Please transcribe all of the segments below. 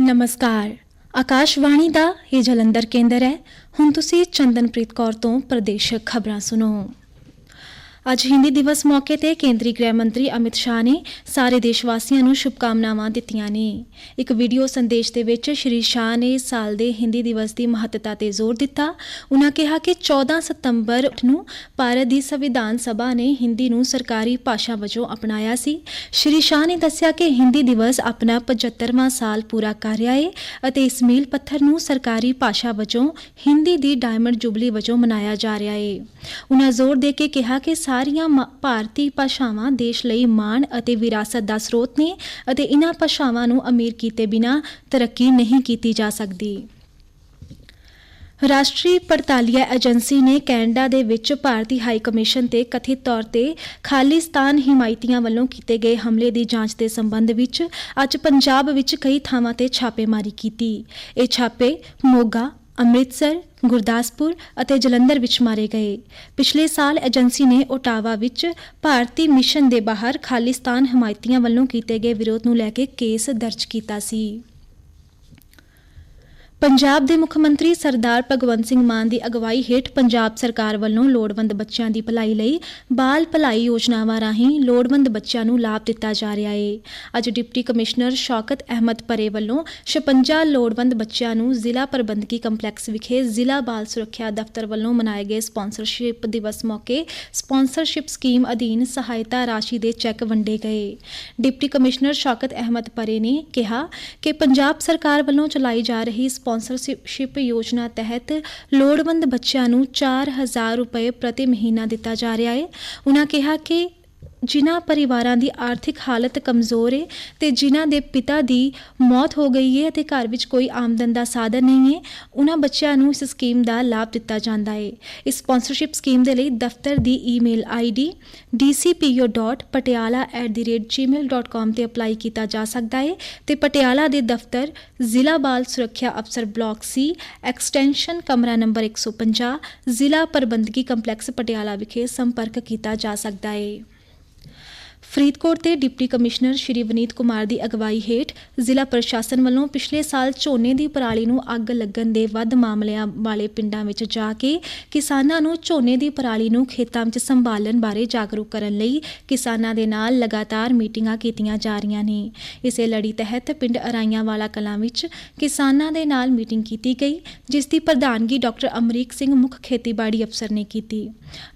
ਨਮਸਕਾਰ। ਆਕਾਸ਼ਵਾਣੀ ਦਾ ਇਹ ਜਲੰਧਰ ਕੇਂਦਰ ਹੈ। ਹੁਣ ਤੁਸੀਂ ਚੰਦਨਪ੍ਰੀਤ ਕੌਰ ਤੋਂ ਪ੍ਰਦੇਸ਼ਕ ਖਬਰਾਂ ਸੁਣੋ। ਅੱਜ ਹਿੰਦੀ ਦਿਵਸ ਮੌਕੇ ਤੇ ਕੇਂਦਰੀ ਗ੍ਰਹਿ ਮੰਤਰੀ ਅਮਿਤ ਸ਼ਾਹ ਨੇ ਸਾਰੇ ਦੇਸ਼ ਵਾਸੀਆਂ ਨੂੰ ਸ਼ੁਭਕਾਮਨਾਵਾਂ ਦਿੱਤੀਆਂ ਨੇ। ਇੱਕ ਵੀਡੀਓ ਸੰਦੇਸ਼ ਦੇ ਵਿੱਚ ਸ਼੍ਰੀ ਸ਼ਾਹ ਨੇ ਇਸ ਸਾਲ ਦੇ ਹਿੰਦੀ ਦਿਵਸ ਦੀ ਮਹੱਤਤਾ ਤੇ ਜ਼ੋਰ ਦਿੱਤਾ। ਉਹਨਾਂ ਕਿਹਾ ਕਿ 14 ਸਤੰਬਰ ਨੂੰ ਭਾਰਤ ਦੀ ਸੰਵਿਧਾਨ ਸਭਾ ਨੇ ਹਿੰਦੀ ਨੂੰ ਸਰਕਾਰੀ ਭਾਸ਼ਾ ਵਜੋਂ ਅਪਣਾਇਆ ਸੀ। ਸ਼੍ਰੀ ਸ਼ਾਹ ਨੇ ਦੱਸਿਆ ਕਿ ਹਿੰਦੀ ਦਿਵਸ ਆਪਣਾ 75ਵਾਂ ਸਾਲ ਪੂਰਾ ਕਰ ਰਿਹਾ ਹੈ ਅਤੇ ਇਸ ਮੀਲ ਪੱਥਰ ਨੂੰ ਸਰਕਾਰੀ ਭਾਸ਼ਾ ਵਜੋਂ ਹਿੰਦੀ ਦੀ ਡਾਇਮੰਡ ਜੁਬਲੀ ਵਜੋਂ ਮਨਾਇਆ ਜਾ ਰਿਹਾ ਹੈ ਉਹਨਾਂ ਜ਼ੋਰ ਦੇ ਕੇ ਕਿਹਾ ਕਿ ਸਾਰੀਆਂ ਭਾਰਤੀ ਭਾਸ਼ਾਵਾਂ ਦੇਸ਼ ਲਈ ਮਾਣ ਅਤੇ ਵਿਰਾਸਤ ਦਾ ਸਰੋਤ ਨੇ ਅਤੇ ਇਨ੍ਹਾਂ ਭਾਸ਼ਾਵਾਂ ਨੂੰ ਅਮੀਰ ਕੀਤੇ ਬਿਨਾ ਤਰੱਕੀ ਨਹੀਂ ਕੀਤੀ ਜਾ ਸਕਦੀ। ਰਾਸ਼ਟਰੀ ਪੜਤਾਲੀਆ ਏਜੰਸੀ ਨੇ ਕੈਨੇਡਾ ਦੇ ਵਿੱਚ ਭਾਰਤੀ ਹਾਈ ਕਮਿਸ਼ਨ ਤੇ ਕਥਿਤ ਤੌਰ ਤੇ ਖਾਲਿਸਤਾਨ ਹਿਮਾਇਤੀਆਂ ਵੱਲੋਂ ਕੀਤੇ ਗਏ ਹਮਲੇ ਦੀ ਜਾਂਚ ਦੇ ਸੰਬੰਧ ਵਿੱਚ ਅੱਜ ਪੰਜਾਬ ਵਿੱਚ ਕਈ ਥਾਵਾਂ ਤੇ ਛਾਪੇਮਾਰੀ ਕੀਤੀ। ਇਹ ਛਾਪੇ ਮੋਗਾ ਅੰਮ੍ਰਿਤਸਰ, ਗੁਰਦਾਸਪੁਰ ਅਤੇ ਜਲੰਧਰ ਵਿੱਚ ਮਾਰੇ ਗਏ। ਪਿਛਲੇ ਸਾਲ ਏਜੰਸੀ ਨੇ ਓਟਾਵਾ ਵਿੱਚ ਭਾਰਤੀ ਮਿਸ਼ਨ ਦੇ ਬਾਹਰ ਖਾਲਿਸਤਾਨ ਹਮਾਇਤੀਆਂ ਵੱਲੋਂ ਕੀਤੇ ਗਏ ਵਿਰੋਧ ਨੂੰ ਲੈ ਕੇ ਕੇਸ ਦਰਜ ਕੀਤਾ ਸੀ। ਪੰਜਾਬ ਦੇ ਮੁੱਖ ਮੰਤਰੀ ਸਰਦਾਰ ਭਗਵੰਤ ਸਿੰਘ ਮਾਨ ਦੀ ਅਗਵਾਈ ਹੇਠ ਪੰਜਾਬ ਸਰਕਾਰ ਵੱਲੋਂ ਲੋੜਵੰਦ ਬੱਚਿਆਂ ਦੀ ਭਲਾਈ ਲਈ ਬਾਲ ਭਲਾਈ ਯੋਜਨਾਵਾਂ ਰਾਹੀਂ ਲੋੜਵੰਦ ਬੱਚਿਆਂ ਨੂੰ ਲਾਭ ਦਿੱਤਾ ਜਾ ਰਿਹਾ ਹੈ ਅੱਜ ਡਿਪਟੀ ਕਮਿਸ਼ਨਰ ਸ਼ੌਕਤ ਅਹਿਮਦ ਪਰੇ ਵੱਲੋਂ 56 ਲੋੜਵੰਦ ਬੱਚਿਆਂ ਨੂੰ ਜ਼ਿਲ੍ਹਾ ਪ੍ਰਬੰਧਕੀ ਕੰਪਲੈਕਸ ਵਿਖੇ ਜ਼ਿਲ੍ਹਾ ਬਾਲ ਸੁਰੱਖਿਆ ਦਫ਼ਤਰ ਵੱਲੋਂ ਮਨਾਏ ਗਏ ਸਪਾਂਸਰਸ਼ਿਪ ਦਿਵਸ ਮੌਕੇ ਸਪਾਂਸਰਸ਼ਿਪ ਸਕੀਮ ਅਧੀਨ ਸਹਾਇਤਾ ਰਾਸ਼ੀ ਦੇ ਚੈੱਕ ਵੰਡੇ ਗਏ। ਡਿਪਟੀ ਕਮਿਸ਼ਨਰ ਸ਼ੌਕਤ ਅਹਿਮਦ ਪਰੇ ਨੇ ਕਿਹਾ ਕਿ ਪੰਜਾਬ ਸਰਕਾਰ ਵੱਲੋਂ ਚਲਾਈ ਜਾ ਰਹੀ ਸਪਾਂਸਰਸ਼ਿਪ ਯੋਜਨਾ ਤਹਿਤ ਲੋੜਵੰਦ ਬੱਚਿਆਂ ਨੂੰ 4000 ਰੁਪਏ ਪ੍ਰਤੀ ਮਹੀਨਾ ਦਿੱਤਾ ਜਾ ਰਿਹਾ ਹੈ। ਉਹਨਾਂ ਕਿਹਾ ਕਿ ਜਿਨ੍ਹਾਂ ਪਰਿਵਾਰਾਂ ਦੀ ਆਰਥਿਕ ਹਾਲਤ ਕਮਜ਼ੋਰ ਹੈ ਤੇ ਜਿਨ੍ਹਾਂ ਦੇ ਪਿਤਾ ਦੀ ਮੌਤ ਹੋ ਗਈ ਹੈ ਅਤੇ ਘਰ ਵਿੱਚ ਕੋਈ ਆਮਦਨ ਦਾ ਸਾਧਨ ਨਹੀਂ ਹੈ ਉਹਨਾਂ ਬੱਚਿਆਂ ਨੂੰ ਇਸ ਸਕੀਮ ਦਾ ਲਾਭ ਦਿੱਤਾ ਜਾਂਦਾ ਹੈ ਇਸ ਸਪਾਂਸਰਸ਼ਿਪ ਸਕੀਮ ਦੇ ਲਈ ਦਫ਼ਤਰ ਦੀ ਈਮੇਲ ਆਈਡੀ dcpo.patiala@gmail.com ਤੇ ਅਪਲਾਈ ਕੀਤਾ ਜਾ ਸਕਦਾ ਹੈ ਤੇ ਪਟਿਆਲਾ ਦੇ ਦਫ਼ਤਰ ਜ਼ਿਲ੍ਹਾ ਬਾਲ ਸੁਰੱਖਿਆ ਅਫਸਰ ਬਲਾਕ ਸੀ, ਐਕਸਟੈਂਸ਼ਨ ਕਮਰਾ ਨੰਬਰ 150 ਜ਼ਿਲ੍ਹਾ ਪ੍ਰਬੰਧਕੀ ਕੰਪਲੈਕਸ ਪਟਿਆਲਾ ਵਿਖੇ ਸੰਪਰਕ ਕੀਤਾ ਜਾ ਸਕਦਾ ਹੈ ਫਰੀਦਕੋਟ ਦੇ ਡਿਪਟੀ ਕਮਿਸ਼ਨਰ ਸ਼੍ਰੀ ਵਨੀਤ ਕੁਮਾਰ ਦੀ ਅਗਵਾਈ ਹੇਠ ਜ਼ਿਲ੍ਹਾ ਪ੍ਰਸ਼ਾਸਨ ਵੱਲੋਂ ਪਿਛਲੇ ਸਾਲ ਝੋਨੇ ਦੀ ਪਰਾਲੀ ਨੂੰ ਅੱਗ ਲੱਗਣ ਦੇ ਵੱਧ ਮਾਮਲਿਆਂ ਵਾਲੇ ਪਿੰਡਾਂ ਵਿੱਚ ਜਾ ਕੇ ਕਿਸਾਨਾਂ ਨੂੰ ਝੋਨੇ ਦੀ ਪਰਾਲੀ ਨੂੰ ਖੇਤਾਂ ਵਿੱਚ ਸੰਭਾਲਣ ਬਾਰੇ ਜਾਗਰੂਕ ਕਰਨ ਲਈ ਕਿਸਾਨਾਂ ਦੇ ਨਾਲ ਲਗਾਤਾਰ ਮੀਟਿੰਗਾਂ ਕੀਤੀਆਂ ਜਾ ਰਹੀਆਂ ਨੇ। ਇਸੇ ਲੜੀ ਤਹਿਤ ਪਿੰਡ ਅਰਾਈਆਂ ਵਾਲਾ ਕਲਾਂ ਵਿੱਚ ਕਿਸਾਨਾਂ ਦੇ ਨਾਲ ਮੀਟਿੰਗ ਕੀਤੀ ਗਈ, ਜਿਸ ਦੀ ਪ੍ਰਧਾਨਗੀ ਡਾਕਟਰ ਅਮਰੀਕ ਸਿੰਘ ਮੁੱਖ ਖੇਤੀਬਾੜੀ ਅਫਸਰ ਨੇ ਕੀਤੀ।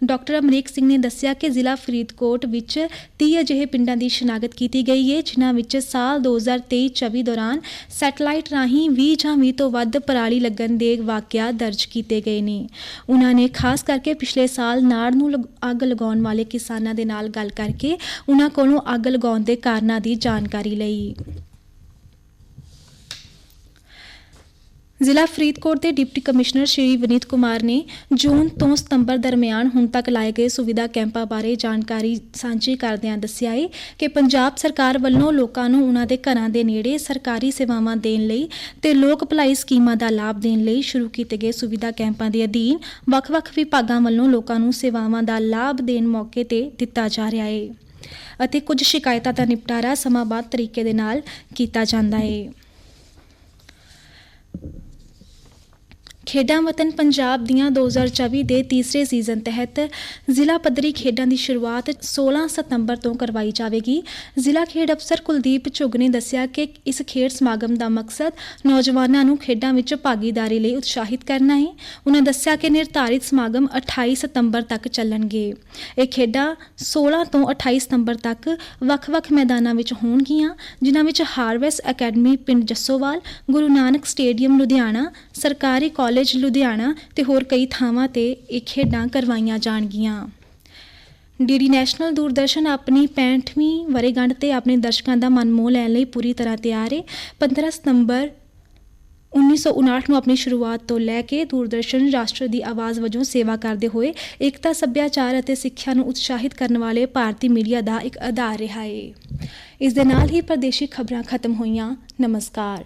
ਡਾਕਟਰ ਅਮਰੀਕ ਸਿੰਘ ਨੇ ਦੱਸਿਆ ਕਿ ਜ਼ਿਲ੍ਹਾ ਫਰੀਦਕੋਟ ਵਿੱਚ 30 ਅਜਿਹੇ ਪਿੰਡਾਂ ਦੀ ਸ਼ਨਾਖਤ ਕੀਤੀ ਗਈ ਹੈ ਜਿਨ੍ਹਾਂ ਵਿੱਚ ਸਾਲ 2023-24 ਦੌਰਾਨ ਸੈਟਲਾਈਟ ਰਾਹੀਂ 20 ਜਾਂ 20 ਤੋਂ ਵੱਧ ਪਰਾਲੀ ਲੱਗਣ ਦੇ ਵਾਕਿਆ ਦਰਜ ਕੀਤੇ ਗਏ ਨੇ। ਉਹਨਾਂ ਨੇ ਖਾਸ ਕਰਕੇ ਪਿਛਲੇ ਸਾਲ ਨਾੜ ਨੂੰ ਅੱਗ ਲਗਾਉਣ ਵਾਲੇ ਕਿਸਾਨਾਂ ਦੇ ਨਾਲ ਗੱਲ ਕਰਕੇ ਉਹਨਾਂ ਕੋਲੋਂ ਅੱਗ ਲਗਾਉਣ ਦੇ ਕਾਰਨਾਂ ਦੀ ਜਾਣਕਾਰੀ ਲਈ। ਜ਼ਿਲ੍ਹਾ ਫਰੀਦਕੋਟ ਦੇ ਡਿਪਟੀ ਕਮਿਸ਼ਨਰ ਸ਼੍ਰੀ ਵਿਨੀਤ ਕੁਮਾਰ ਨੇ ਜੂਨ ਤੋਂ ਸਤੰਬਰ ਦਰਮਿਆਨ ਹੁਣ ਤੱਕ ਲਾਏ ਗਏ ਸੁਵਿਧਾ ਕੈਂਪਾਂ ਬਾਰੇ ਜਾਣਕਾਰੀ ਸਾਂਝੀ ਕਰਦਿਆਂ ਦੱਸਿਆ ਹੈ ਕਿ ਪੰਜਾਬ ਸਰਕਾਰ ਵੱਲੋਂ ਲੋਕਾਂ ਨੂੰ ਉਹਨਾਂ ਦੇ ਘਰਾਂ ਦੇ ਨੇੜੇ ਸਰਕਾਰੀ ਸੇਵਾਵਾਂ ਦੇਣ ਲਈ ਤੇ ਲੋਕ ਭਲਾਈ ਸਕੀਮਾਂ ਦਾ ਲਾਭ ਦੇਣ ਲਈ ਸ਼ੁਰੂ ਕੀਤੇ ਗਏ ਸੁਵਿਧਾ ਕੈਂਪਾਂ ਦੇ ਅਧੀਨ ਵੱਖ-ਵੱਖ ਵਿਭਾਗਾਂ ਵੱਲੋਂ ਲੋਕਾਂ ਨੂੰ ਸੇਵਾਵਾਂ ਦਾ ਲਾਭ ਦੇਣ ਮੌਕੇ ਤੇ ਦਿੱਤਾ ਜਾ ਰਿਹਾ ਹੈ ਅਤੇ ਕੁਝ ਸ਼ਿਕਾਇਤਾਂ ਦਾ ਨਿਪਟਾਰਾ ਸਮਾਂਬੱਧ ਤਰੀਕੇ ਦੇ ਨਾਲ ਕੀਤਾ ਜਾਂਦਾ ਹੈ ਖੇਡਾਂ ਵਤਨ ਪੰਜਾਬ ਦੀਆਂ 2024 ਦੇ ਤੀਸਰੇ ਸੀਜ਼ਨ ਤਹਿਤ ਜ਼ਿਲ੍ਹਾ ਪੱਧਰੀ ਖੇਡਾਂ ਦੀ ਸ਼ੁਰੂਆਤ 16 ਸਤੰਬਰ ਤੋਂ ਕਰਵਾਈ ਜਾਵੇਗੀ। ਜ਼ਿਲ੍ਹਾ ਖੇਡ ਅਫਸਰ ਕੁਲਦੀਪ ਝੁੱਗ ਨੇ ਦੱਸਿਆ ਕਿ ਇਸ ਖੇਡ ਸਮਾਗਮ ਦਾ ਮਕਸਦ ਨੌਜਵਾਨਾਂ ਨੂੰ ਖੇਡਾਂ ਵਿੱਚ ਭਾਗੀਦਾਰੀ ਲਈ ਉਤਸ਼ਾਹਿਤ ਕਰਨਾ ਹੈ। ਉਹਨਾਂ ਦੱਸਿਆ ਕਿ ਨਿਰਧਾਰਿਤ ਸਮਾਗਮ 28 ਸਤੰਬਰ ਤੱਕ ਚੱਲਣਗੇ। ਇਹ ਖੇਡਾਂ 16 ਤੋਂ 28 ਸਤੰਬਰ ਤੱਕ ਵੱਖ-ਵੱਖ ਮੈਦਾਨਾਂ ਵਿੱਚ ਹੋਣਗੀਆਂ, ਜਿਨ੍ਹਾਂ ਵਿੱਚ ਹਾਰਵੈਸ ਅਕੈਡਮੀ, ਪਿੰਡ ਜੱਸੋਵਾਲ, ਗੁਰੂ ਨਾਨਕ ਸਟੇਡੀਅਮ, ਲੁਧਿਆਣਾ, ਸਰਕਾਰੀ ਕਾਲਜ ਲੁਧਿਆਣਾ ਤੇ ਹੋਰ ਕਈ ਥਾਵਾਂ ਤੇ ਇਹ ਖੇਡਾਂ ਕਰਵਾਈਆਂ ਜਾਣਗੀਆਂ। ਡੀਡੀ ਨੈਸ਼ਨਲ ਦੂਰਦਰਸ਼ਨ ਆਪਣੀ 65ਵੀਂ ਵਰ੍ਹੇਗੰਢ ਤੇ ਆਪਣੇ ਦਰਸ਼ਕਾਂ ਦਾ ਮਨ ਮੋਹ ਲੈਣ ਲਈ ਪੂਰੀ ਤਰ੍ਹਾਂ ਤਿਆਰ ਹੈ 15 ਸਤੰਬਰ 1959 ਨੂੰ ਆਪਣੀ ਸ਼ੁਰੂਆਤ ਤੋਂ ਲੈ ਕੇ ਦੂਰਦਰਸ਼ਨ ਰਾਸ਼ਟਰ ਦੀ ਆਵਾਜ਼ ਵਜੋਂ ਸੇਵਾ ਕਰਦੇ ਹੋਏ ਏਕਤਾ, ਸੱਭਿਆਚਾਰ ਅਤੇ ਸਿੱਖਿਆ ਨੂੰ ਉਤਸ਼ਾਹਿਤ ਕਰਨ ਵਾਲੇ ਭਾਰਤੀ ਮੀਡੀਆ ਦਾ ਇੱਕ ਆਧਾਰ ਰਿਹਾ ਹੈ ਇਸ ਦੇ ਨਾਲ ਹੀ ਪ੍ਰਦੇਸ਼ੀ ਖਬਰਾਂ ਖਤਮ ਹੋਈਆਂ। ਨਮਸਕਾਰ।